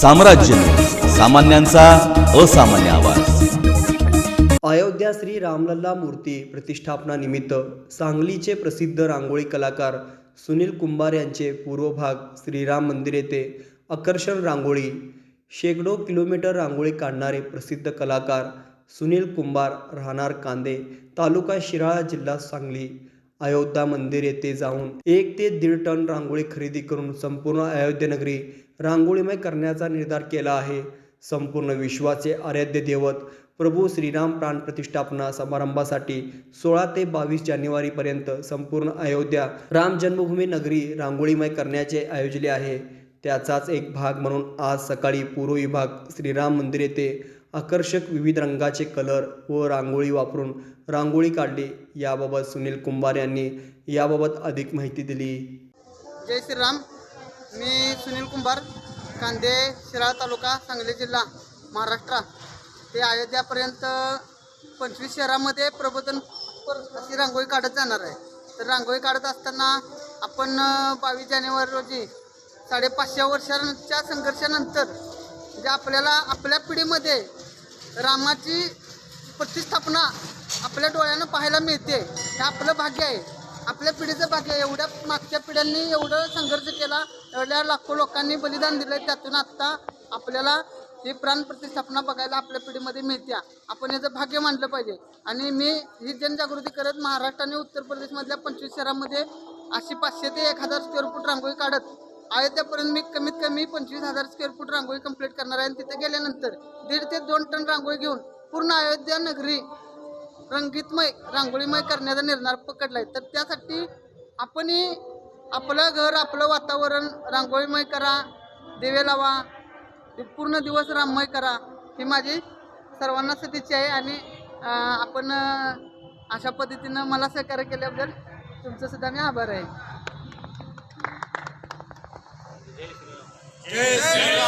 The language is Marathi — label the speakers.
Speaker 1: साम्राज्य. सामान्यांचा असामान्य आवाज.
Speaker 2: अयोध्या श्री रामलल्ला मूर्ती प्रतिष्ठापना निमित्त सांगलीचे प्रसिद्ध रांगोळी कलाकार सुनील कुंभार यांचे पूर्वभाग श्रीराम मंदिर येथे आकर्षण रांगोळी शेकडो किलोमीटर रांगोळी काढणारे प्रसिद्ध कलाकार सुनील कुंभार राहणार कांदे तालुका शिराळा जिल्हा सांगली. अयोध्या मंदिर येथे जाऊन एक ते दीड टन रांगोळी खरेदी करून संपूर्ण अयोध्यानगरी रांगोळीमय करण्याचा निर्धार केला आहे. संपूर्ण विश्वाचे आराध्य दैवत प्रभू श्रीराम प्राण प्रतिष्ठापना समारंभासाठी सोळा ते बावीस जानेवारीपर्यंत संपूर्ण अयोध्या राम जन्मभूमी नगरी रांगोळीमय करण्याचे आयोजले आहे. त्याचाच एक भाग म्हणून आज सकाळी पूर्व विभाग श्रीराम मंदिर येथे आकर्षक विविध रंगाचे कलर व रांगोळी वापरून रांगोळी काढली. याबाबत सुनील कुंभार यांनी याबाबत अधिक माहिती दिली.
Speaker 3: जय श्रीराम. मी सुनील कुंभार कांदे शिराळा तालुका सांगली जिल्हा महाराष्ट्र. ते अयोध्यापर्यंत पंचवीस शहरामध्ये प्रबोधन अशी रांगोळी काढत जाणार आहे. तर रांगोळी काढत असताना आपण बावीस जानेवारी रोजी साडेपाचशे वर्षांच्या संघर्षानंतर जे आपल्याला आपल्या पिढीमध्ये रामाची प्रतिस्थापना आपल्या डोळ्यानं पाहायला मिळते. हे आपलं भाग्य आहे. आपल्या पिढीचं भाग्य आहे. एवढ्या मागच्या पिढ्यांनी एवढं संघर्ष केला. एवढ्या लाखो लोकांनी बलिदान दिलं त्यातून आत्ता आपल्याला ही प्राण प्रतिस्थापना बघायला आपल्या पिढीमध्ये मिळते आपण याचं भाग्य मानलं पाहिजे. आणि मी ही जनजागृती करत महाराष्ट्र आणि उत्तर प्रदेशमधल्या पंचवीस शहरामध्ये अशी पाचशे ते एक हजार स्क्वेअर फूट रांगोळी काढत अयोध्यापर्यंत मी कमीत कमी पंचवीस हजार स्क्वेअर फूट रांगोळी कंप्लीट करणार आहे. आणि तिथे गेल्यानंतर दीड ते दोन टन रांगोळी घेऊन पूर्ण अयोध्या नगरी रंगीतमय रांगोळीमय करण्याचा निर्धार आहे तर त्यासाठी आपणही आपलं घर आपलं वातावरण रांगोळीमय करा दिवे लावा पूर्ण दिवस राममय करा ही माझी सर्वांना सदिच्छा आहे. आणि आपण अशा पद्धतीनं मला सहकार्य केल्याबद्दल तुमचं सुद्धा मी आभार आहे. Receba!